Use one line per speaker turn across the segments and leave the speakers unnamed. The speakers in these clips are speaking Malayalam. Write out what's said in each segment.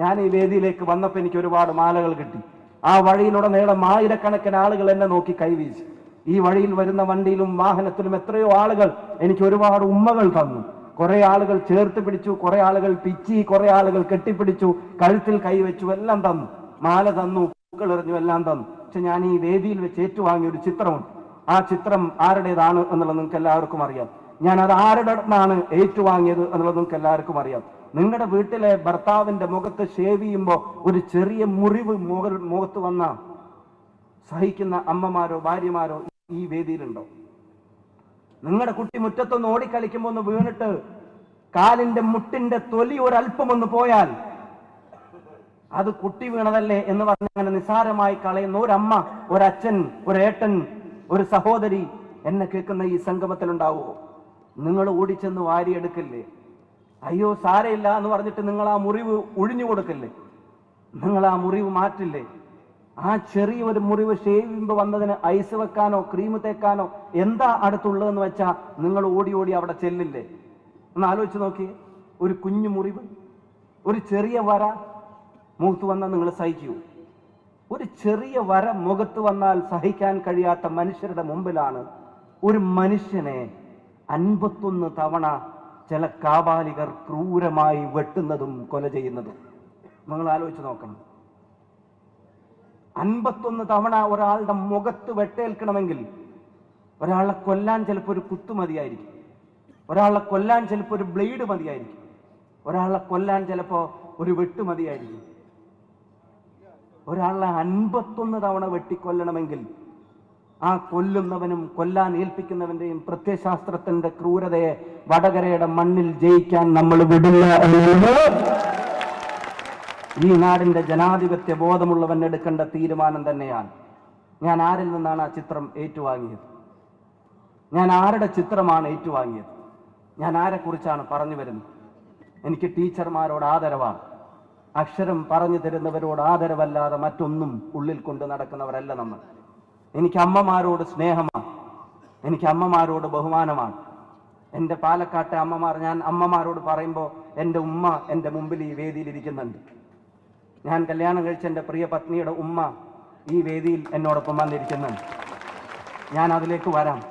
ഞാൻ ഈ വേദിയിലേക്ക് വന്നപ്പോൾ എനിക്ക് ഒരുപാട് മാലകൾ കിട്ടി. ആ വഴിയിലൂടെ വഴിയിലുടനീളം ആയിരക്കണക്കിന് ആളുകൾ എന്നെ നോക്കി കൈവീശി. ഈ വഴിയിൽ വരുന്ന വണ്ടിയിലും വാഹനത്തിലും എത്രയോ ആളുകൾ എനിക്ക് ഒരുപാട് ഉമ്മകൾ തന്നു. കുറെ ആളുകൾ ചേർത്ത് പിടിച്ചു കുറെ ആളുകൾ പിച്ചി കുറെ ആളുകൾ കെട്ടിപ്പിടിച്ചു കഴുത്തിൽ കൈവച്ചു എല്ലാം തന്നു. മാല തന്നു പൂക്കൾ എറിഞ്ഞു എല്ലാം തന്നു. പക്ഷെ ഞാൻ ഈ വേദിയിൽ വെച്ച് ഏറ്റുവാങ്ങിയ ഒരു ചിത്രമുണ്ട്. ആ ചിത്രം ആരുടേതാണ് എന്നുള്ളത് നിങ്ങൾക്ക് എല്ലാവർക്കും അറിയാം. ഞാൻ അത് ആരുടെ നിന്നാണ് ഏറ്റുവാങ്ങിയത് എന്നുള്ളത് നിങ്ങൾക്ക് എല്ലാവർക്കും അറിയാം. നിങ്ങളുടെ വീട്ടിലെ ഭർത്താവിന്റെ മുഖത്ത് ഷേവ് ചെയ്യുമ്പോൾ ഒരു ചെറിയ മുറിവ് മുഖത്ത് വന്ന സഹിക്കുന്ന അമ്മമാരോ ഭാര്യമാരോ ഈ വേദിയിലുണ്ടോ? നിങ്ങളുടെ കുട്ടി മുറ്റത്തൊന്ന് ഓടിക്കളിക്കുമ്പോൾ ഒന്ന് വീണിട്ട് കാലിന്റെ മുട്ടിന്റെ തൊലി ഒരല്പം ഒന്ന് പോയാൽ അത് കുട്ടി വീണതല്ലേ എന്ന് പറഞ്ഞ് അങ്ങനെ നിസാരമായി കളയുന്ന ഒരമ്മ ഒരച്ഛൻ ഒരേട്ടൻ ഒരു സഹോദരി എന്നെ കേൾക്കുന്ന ഈ സംഗമത്തിലുണ്ടാവോ? നിങ്ങൾ ഓടിച്ചെന്ന് വാരിയെടുക്കില്ലേ? അയ്യോ സാരയില്ല എന്ന് പറഞ്ഞിട്ട് നിങ്ങൾ ആ മുറിവ് ഒഴിഞ്ഞു കൊടുക്കില്ലേ? നിങ്ങൾ ആ മുറിവ് മാറ്റില്ലേ? ആ ചെറിയ ഒരു മുറിവ് ഷേവ് ചെയ്യുമ്പോൾ വന്നതിന് ഐസ് വെക്കാനോ ക്രീം തേക്കാനോ എന്താ അടുത്തുള്ളതെന്ന് വെച്ചാൽ നിങ്ങൾ ഓടി ഓടി അവിടെ ചെല്ലില്ലേ? ഒന്ന് ആലോചിച്ച് നോക്കിയേ ഒരു കുഞ്ഞു മുറിവ് ഒരു ചെറിയ വര മുഖത്ത് വന്നാൽ നിങ്ങൾ സഹിക്കൂ. ഒരു ചെറിയ വര മുഖത്ത് വന്നാൽ സഹിക്കാൻ കഴിയാത്ത മനുഷ്യരുടെ മുമ്പിലാണ് ഒരു മനുഷ്യനെ അൻപത്തൊന്ന് തവണ ചില കാബാലികർ ക്രൂരമായി വെട്ടുന്നതും കൊല ചെയ്യുന്നതും. നിങ്ങൾ ആലോചിച്ച് നോക്കണം. അൻപത്തൊന്ന് തവണ ഒരാളുടെ മുഖത്ത് വെട്ടേൽക്കണമെങ്കിൽ ഒരാളെ കൊല്ലാൻ ചിലപ്പോൾ ഒരു കുത്തു മതിയായിരിക്കും. ഒരാളെ കൊല്ലാൻ ചിലപ്പോൾ ഒരു ബ്ലേഡ് മതിയായിരിക്കും. ഒരാളെ കൊല്ലാൻ ചിലപ്പോൾ ഒരു വെട്ട് മതിയായിരിക്കും. ഒരാളെ അൻപത്തൊന്ന് തവണ വെട്ടിക്കൊല്ലണമെങ്കിൽ ആ കൊല്ലുന്നവനും കൊല്ലാൻ ഏൽപ്പിക്കുന്നവന്റെയും പ്രത്യശാസ്ത്രത്തിന്റെ ക്രൂരതയെ വടകരയുടെ മണ്ണിൽ ജയിക്കാൻ നമ്മൾ വിടില്ല ഈ നാടിന്റെ ജനാധിപത്യ ബോധമുള്ളവൻ എടുക്കേണ്ട തീരുമാനം തന്നെയാണ്. ഞാൻ ആരിൽ നിന്നാണ് ആ ചിത്രം ഏറ്റുവാങ്ങിയത്? ഞാൻ ആരുടെ ചിത്രമാണ് ഏറ്റുവാങ്ങിയത്? ഞാൻ ആരെക്കുറിച്ചാണ് പറഞ്ഞു വരുന്നത്? എനിക്ക് ടീച്ചർമാരോട് ആദരവാണ്. അക്ഷരം പറഞ്ഞു തരുന്നവരോട് ആദരവല്ലാതെ മറ്റൊന്നും ഉള്ളിൽ കൊണ്ട് നടക്കുന്നവരല്ല നമ്മൾ. എനിക്ക് അമ്മമാരോട് സ്നേഹമാണ്. എനിക്ക് അമ്മമാരോട് ബഹുമാനമാണ്. എന്റെ പാലക്കാട്ടെ അമ്മമാർ ഞാൻ അമ്മമാരോട് പറയുമ്പോൾ എന്റെ ഉമ്മ എന്റെ മുമ്പിൽ ഈ വേദിയിൽ ഇരിക്കുന്നുണ്ട്. ഞാൻ കല്യാണം കഴിച്ച എന്റെ പ്രിയ പത്നിയുടെ ഉമ്മ ഈ വേദിയിൽ എന്നോടൊപ്പം വന്നിരിക്കുന്നുണ്ട്. ഞാൻ അതിലേക്ക് വരാം.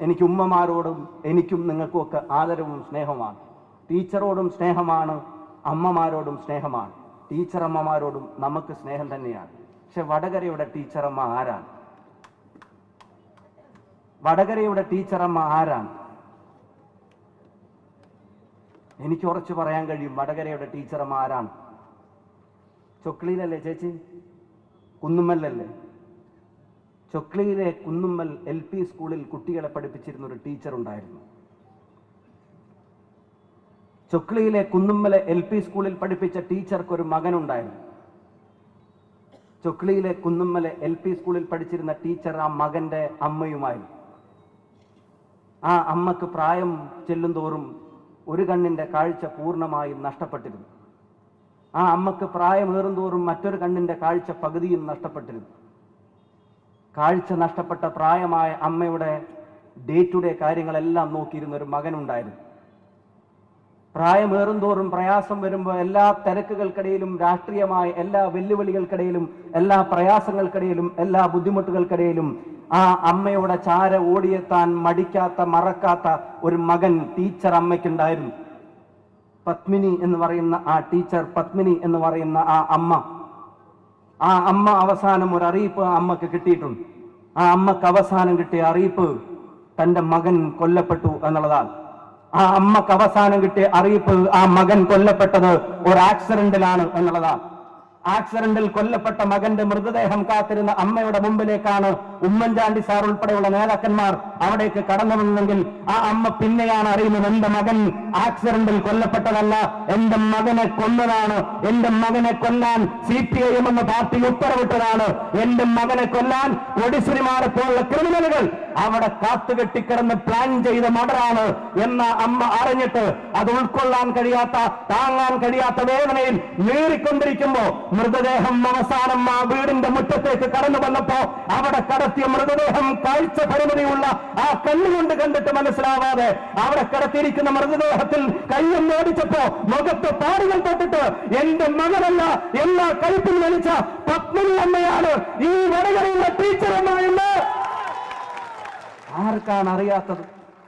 എനിക്ക് ഉമ്മമാരോടും എനിക്കും നിങ്ങൾക്കും ഒക്കെ ആദരവും സ്നേഹമാണ്. ടീച്ചറോടും സ്നേഹമാണ് അമ്മമാരോടും സ്നേഹമാണ്. ടീച്ചറമ്മമാരോടും നമുക്ക് സ്നേഹം തന്നെയാണ്. പക്ഷെ വടകരയുടെ ടീച്ചറമ്മ ആരാണ്? വടകരയുടെ ടീച്ചറമ്മ ആരാണ്? എനിക്ക് ഉറച്ചു പറയാൻ കഴിയും വടകരയുടെ ടീച്ചറമ്മ ആരാണ്? ചൊക്ലിയിലല്ലേ ചേച്ചി? കുന്നുമ്മലല്ലേ ചൊക്ലിയിലെ കുന്നുമ്മൽ എൽ പി സ്കൂളിൽ കുട്ടികളെ പഠിപ്പിച്ചിരുന്ന ഒരു ടീച്ചർ ഉണ്ടായിരുന്നു. ചൊക്ലിയിലെ കുന്നുമ്മലെ എൽ പി സ്കൂളിൽ പഠിപ്പിച്ച ടീച്ചർക്ക് ഒരു മകനുണ്ടായിരുന്നു. ചൊക്ലിയിലെ കുന്നുമ്മലെ എൽ പി സ്കൂളിൽ പഠിച്ചിരുന്ന ടീച്ചർ ആ മകന്റെ അമ്മയുമായിരുന്നു. ആ അമ്മയ്ക്ക് പ്രായം ചെല്ലുന്തോറും ഒരു കണ്ണിന്റെ കാഴ്ച പൂർണമായും നഷ്ടപ്പെട്ടിരുന്നു. ആ അമ്മയ്ക്ക് പ്രായമേറും തോറും മറ്റൊരു കണ്ണിന്റെ കാഴ്ച പകുതിയും നഷ്ടപ്പെട്ടിരുന്നു. കാഴ്ച നഷ്ടപ്പെട്ട പ്രായമായ അമ്മയുടെ ഡേ ടു ഡേ കാര്യങ്ങളെല്ലാം നോക്കിയിരുന്ന ഒരു മകനുണ്ടായിരുന്നു. പ്രായമേറും തോറും പ്രയാസം വരുമ്പോൾ എല്ലാ തിരക്കുകൾക്കിടയിലും രാഷ്ട്രീയമായ എല്ലാ വെല്ലുവിളികൾക്കിടയിലും എല്ലാ പ്രയാസങ്ങൾക്കിടയിലും എല്ലാ ബുദ്ധിമുട്ടുകൾക്കിടയിലും ആ അമ്മയുടെ ചാര ഓടിയെത്താൻ മടിക്കാത്ത മറക്കാത്ത ഒരു മകൻ ടീച്ചർ അമ്മയ്ക്കുണ്ടായിരുന്നു. പത്മിനി എന്ന് പറയുന്ന ആ ടീച്ചർ പത്മിനി എന്ന് പറയുന്ന ആ അമ്മ. ആ അമ്മ അവസാനം ഒരു അറിയിപ്പ് അമ്മയ്ക്ക് കിട്ടിയിട്ടുണ്ട്. ആ അമ്മയ്ക്ക് അവസാനം കിട്ടിയ അറിയിപ്പ് തന്റെ മകൻ കൊല്ലപ്പെട്ടു എന്നുള്ളതാണ്. ആ അമ്മയ്ക്ക് അവസാനം കിട്ടിയ അറിയിപ്പ് ആ മകൻ കൊല്ലപ്പെട്ടത് ഒരു ആക്സിഡന്റിലാണ് എന്നുള്ളതാണ്. ആക്സിഡന്റിൽ കൊല്ലപ്പെട്ട മകന്റെ മൃതദേഹം കാത്തിരുന്ന അമ്മയുടെ മുമ്പിലേക്കാണ് ഉമ്മൻചാണ്ടി സാർ ഉൾപ്പെടെയുള്ള നേതാക്കന്മാർ അവിടേക്ക് കടന്നു വന്നെങ്കിൽ ആ അമ്മ പിന്നെയാണ് അറിയുന്നത് എന്റെ മകൻ ആക്സിഡന്റിൽ കൊല്ലപ്പെട്ടതല്ല എന്റെ മകനെ കൊന്നതാണ് എന്റെ മകനെ കൊല്ലാൻ സി പി ഐ എം എന്ന പാർട്ടി ഉത്തരവിട്ടതാണ് എന്റെ മകനെ കൊല്ലാൻ ഒഡിശ്വരിമാരെ പോലുള്ള ക്രിമിനലുകൾ അവിടെ കാത്തുകെട്ടിക്കിടന്ന് പ്ലാൻ ചെയ്ത മടറാണ്. എന്ന അമ്മ അറിഞ്ഞിട്ട് അത് ഉൾക്കൊള്ളാൻ കഴിയാത്ത താങ്ങാൻ കഴിയാത്ത വേദനയിൽ നേറിക്കൊണ്ടിരിക്കുമ്പോ മൃതദേഹം അവസാനം ആ വീടിന്റെ മുറ്റത്തേക്ക് കടന്നു വന്നപ്പോ അവിടെ കടത്തിയ മൃതദേഹം കാഴ്ച പരിമിതിയുള്ള ആ കണ്ണുകൊണ്ട് കണ്ടിട്ട് മനസ്സിലാവാതെ അവിടെ കിടത്തിയിരിക്കുന്ന മൃതദേഹത്തിൽ കയ്യും ഓടിച്ചപ്പോ മുഖത്ത് പാടുകൾ തൊട്ടിട്ട് എന്റെ മകനല്ല എല്ലാ കഴുപ്പിൽ വലിച്ച പത്മിനി അമ്മയാണ് ഈ വടകരയിലെ ടീച്ചറമ്മ എന്ന് ആർക്കാണ് അറിയാത്തത്?